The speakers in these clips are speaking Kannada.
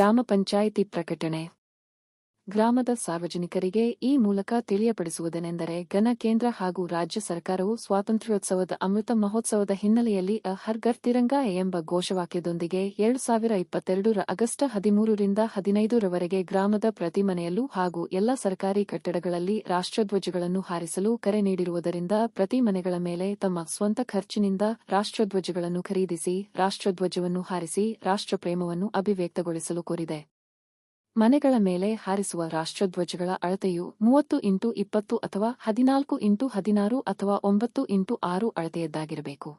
ಗ್ರಾಮ ಪಂಚಾಯಿತಿ ಪ್ರಕಟಣೆ. ಗ್ರಾಮದ ಸಾರ್ವಜನಿಕರಿಗೆ ಈ ಮೂಲಕ ತಿಳಿಯಪಡಿಸುವುದನೆಂದರೆ ಘನ ಕೇಂದ್ರ ಹಾಗೂ ರಾಜ್ಯ ಸರ್ಕಾರವು ಸ್ವಾತಂತ್ರ್ಯೋತ್ಸವದ ಅಮೃತ ಮಹೋತ್ಸವದ ಹಿನ್ನೆಲೆಯಲ್ಲಿ ಅ ತಿರಂಗ ಎಂಬ ಘೋಷವಾಕ್ಯದೊಂದಿಗೆ ಎರಡು ಸಾವಿರ ಇಪ್ಪತ್ತೆರಡರ ಆಗಸ್ಟ್ ಹದಿಮೂರರಿಂದ ಹದಿನೈದರವರೆಗೆ ಗ್ರಾಮದ ಪ್ರತಿ ಮನೆಯಲ್ಲೂ ಹಾಗೂ ಎಲ್ಲ ಸರ್ಕಾರಿ ಕಟ್ಟಡಗಳಲ್ಲಿ ರಾಷ್ಟ್ರಧ್ವಜಗಳನ್ನು ಹಾರಿಸಲು ಕರೆ ನೀಡಿರುವುದರಿಂದ ಪ್ರತಿ ಮನೆಗಳ ಮೇಲೆ ತಮ್ಮ ಸ್ವಂತ ಖರ್ಚಿನಿಂದ ರಾಷ್ಟ್ರಧ್ವಜಗಳನ್ನು ಖರೀದಿಸಿ, ರಾಷ್ಟ್ರಧ್ವಜವನ್ನು ಹಾರಿಸಿ, ರಾಷ್ಟ್ರಪ್ರೇಮವನ್ನು ಅಭಿವ್ಯಕ್ತಗೊಳಿಸಲು ಕೋರಿದೆ. ಮನೆಗಳ ಮೇಲೆ ಹಾರಿಸುವ ರಾಷ್ಟ್ರಧ್ವಜಗಳ ಅಳತೆಯು ಮೂವತ್ತು ಇಂಟು ಇಪ್ಪತ್ತು ಅಥವಾ ಹದಿನಾಲ್ಕು ಇಂಟು ಹದಿನಾರು ಅಥವಾ ಒಂಬತ್ತು ಇಂಟು ಆರು ಅಳತೆಯದ್ದಾಗಿರಬೇಕು.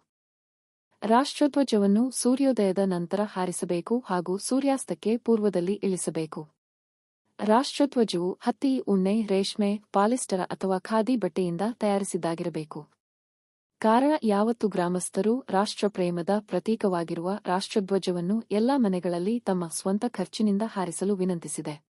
ರಾಷ್ಟ್ರಧ್ವಜವನ್ನು ಸೂರ್ಯೋದಯದ ನಂತರ ಹಾರಿಸಬೇಕು ಹಾಗೂ ಸೂರ್ಯಾಸ್ತಕ್ಕೆ ಪೂರ್ವದಲ್ಲಿ ಇಳಿಸಬೇಕು. ರಾಷ್ಟ್ರಧ್ವಜವು ಹತ್ತಿ, ಉಣ್ಣೆ, ರೇಷ್ಮೆ, ಪಾಲಿಸ್ಟರ ಅಥವಾ ಖಾದಿ ಬಟ್ಟೆಯಿಂದ ತಯಾರಿಸಿದ್ದಾಗಿರಬೇಕು. ಕಾರಣ ಯಾವತ್ತು ಗ್ರಾಮಸ್ಥರು ರಾಷ್ಟ್ರಪ್ರೇಮದ ಪ್ರತೀಕವಾಗಿರುವ ರಾಷ್ಟ್ರಧ್ವಜವನ್ನು ಎಲ್ಲಾ ಮನೆಗಳಲ್ಲಿ ತಮ್ಮ ಸ್ವಂತ ಖರ್ಚಿನಿಂದ ಹಾರಿಸಲು ವಿನಂತಿಸಿದೆ.